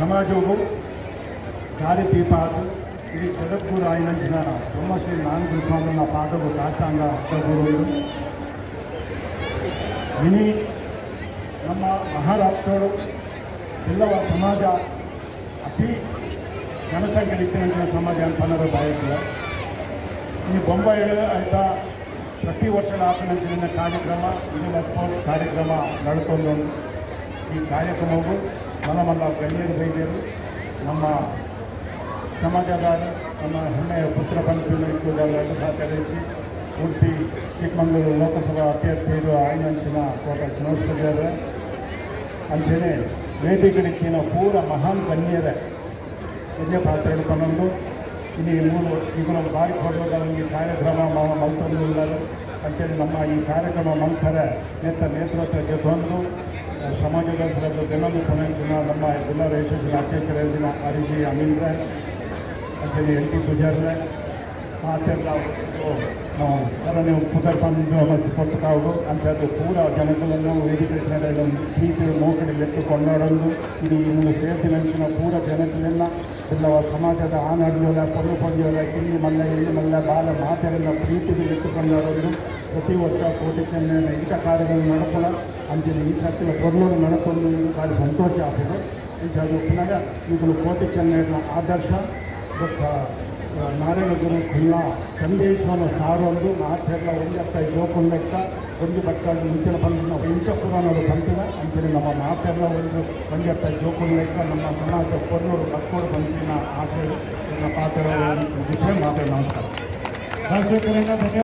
ಸಮಾಜವು ಗಾಳಿ ದೀಪ ಅದು ಇಡೀ ಜಗತ್ಪು ರಾಯನಂಚಿನ ಬ್ರಹ್ಮಶ್ರೀ ನಾರಾಯಣ ಸ್ವಾಮಿನ ಪಾದವು ಸಾಷ್ಟಾಂಗ ಅಷ್ಟಗುರುಗಳು ಇನಿ ನಮ್ಮ ಮಹಾರಾಷ್ಟ್ರಗಳು, ಎಲ್ಲವ ಸಮಾಜ ಅತಿ ಜನಸಂಖ್ಯೆ ಇತ್ತಿನ ಸಮಾಜ ಅಂತನರು ಬಯಸಿದೆ ಈ ಬೊಂಬೈ ಆಯಿತಾ ಪ್ರತಿ ವರ್ಷದ ಆತನಂಚಿನ ಕಾರ್ಯಕ್ರಮ ಇದೆಲ್ಲ ಸ್ಪೋರ್ಟ್ಸ್ ಕಾರ್ಯಕ್ರಮ ನಡೆಕೊಂಡು ಈ ಕಾರ್ಯಕ್ರಮವು ಮನಮಲ್ಲ ಗಣ್ಯರು, ವೈದ್ಯರು, ನಮ್ಮ ಸಮಾಜದ ನಮ್ಮ ಹೆಮ್ಮೆಯ ಪುತ್ರ ಬಂಧುಗಳಿಸುವುದರಲ್ಲಿ ಸಹಕರಿಸಿ ಉಡುಪಿ, ಚಿಕ್ಕಮಗಳೂರು ಲೋಕಸಭಾ ಅಭ್ಯರ್ಥಿ ಇರುವ ಆಯ್ನಂಚಿನ ಕೋಟ ಶ್ರೀನಿವಾಸಪೂಜಾರ ಅಂಚನೆ ವೇದಿಕಿನ ಪೂರ ಮಹಾನ್ ಗಣ್ಯರ. ಪುಣ್ಯ ಪಾತ್ರೆಕೊಂಡು ಇಲ್ಲಿ ಮೂರು ಈಗ ನಮ್ಮ ಬಾರಿ ಕೊಡುವುದರಲ್ಲಿ ಕಾರ್ಯಕ್ರಮ ಮಂತ್ರ ಅಂತೇಳಿ ನಮ್ಮ ಈ ಕಾರ್ಯಕ್ರಮ ಮಂತ್ರ ನೆತ್ತ ನೇತೃತ್ವಕ್ಕೆ ಬಂದು ಸಮಾಜದ ದಿನದ ಕೊನೆಸಿನ ನಮ್ಮ ಜಿಲ್ಲಾ ಯಶಸ್ವಿ ಅಧ್ಯಕ್ಷರಿನ ಅರಿಜಿ ಅಮೀನ್ರ ಅಂತೇಳಿ ಎಲ್ ಟಿ ಮಾತೆಲ್ಲ ನಾವು ಸರಣಿ ಪುದರ್ ಬಂದು ಮತ್ತು ಕೊಟ್ಟು ಕಾವು ಅಂಥದ್ದು ಪೂರ ಜನಗಳನ್ನು ವೇದಿಕೆ ಮೇಲೆ ಪ್ರೀತಿ ಮೋಕಡಿ ಲೆಕ್ಕ ಕೊಂಡಾಡಲು ಇದು ಇನ್ನು ಸೇರ್ತಿ ನೆಂಚಿನ ಪೂರ ಇಲ್ಲವ ಸಮಾಜದ ಆನಾಡುಗಳ ಪೊರು ಪೊಂದಿಗಳ ಇಲ್ಲಿ ಮಲ್ಲ ಇಲ್ಲಿ ಮಲ್ಲ ಬಾಲ ಪ್ರೀತಿಗೆ ಲೆಕ್ಕ ಕೊಂಡಾಡಲು ಪ್ರತಿ ವರ್ಷ ಕೋಟಿ ಚೆನ್ನ ಇಂಥ ಕಾರ್ಯಗಳು ನಡ್ಕೊಳ ಅಂಚಿನ ಈ ಸರ್ತಿನ ಪೊರ್ಲೂರು ನಡ್ಕೊಂಡು ಭಾರಿ ಸಂತೋಷ ಆಗ್ತದೆ ಈಗ ಅದು ಪುನಃ ಈಗಲೂ ಕೋಟಿ ಚೆನ್ನೈನ ಆದರ್ಶ ಮತ್ತು ನಾರಾಯಣ ಗುರು ಖುಲ್ಲ ಸಂದೇಶವನ್ನು ಸಾರೊಂದು ಮಾತೆಲ್ಲ ಒಂದತ್ತ ಜೋಕೊಂಡು ಲೆಕ್ಕ ಒಂದು ಬಟ್ಟಾಗಿ ಮುಂಚಿನ ಬಂದಿನ ಇಂಚ ಪುರಾಣಗಳು ಬಂದಿದೆ ಅಂಚನೆ ನಮ್ಮ ಮಾತೆಲ್ಲ ಒಂದು ಒಂದತ್ತ ಜೋಕೊಂಡು ಲೆಕ್ಕ ನಮ್ಮ ಸಮಾಜ ಕೊಲ್ಲೂರು ಕಕ್ಕೋಡು ಬಂದಿನ ಆಸೆ ನನ್ನ ಪಾತ್ರ ಮಾತೆ ನಮಸ್ಕಾರ ರಾಜಶೇಖರಣ್ಣ ಧನ್ಯವಾದ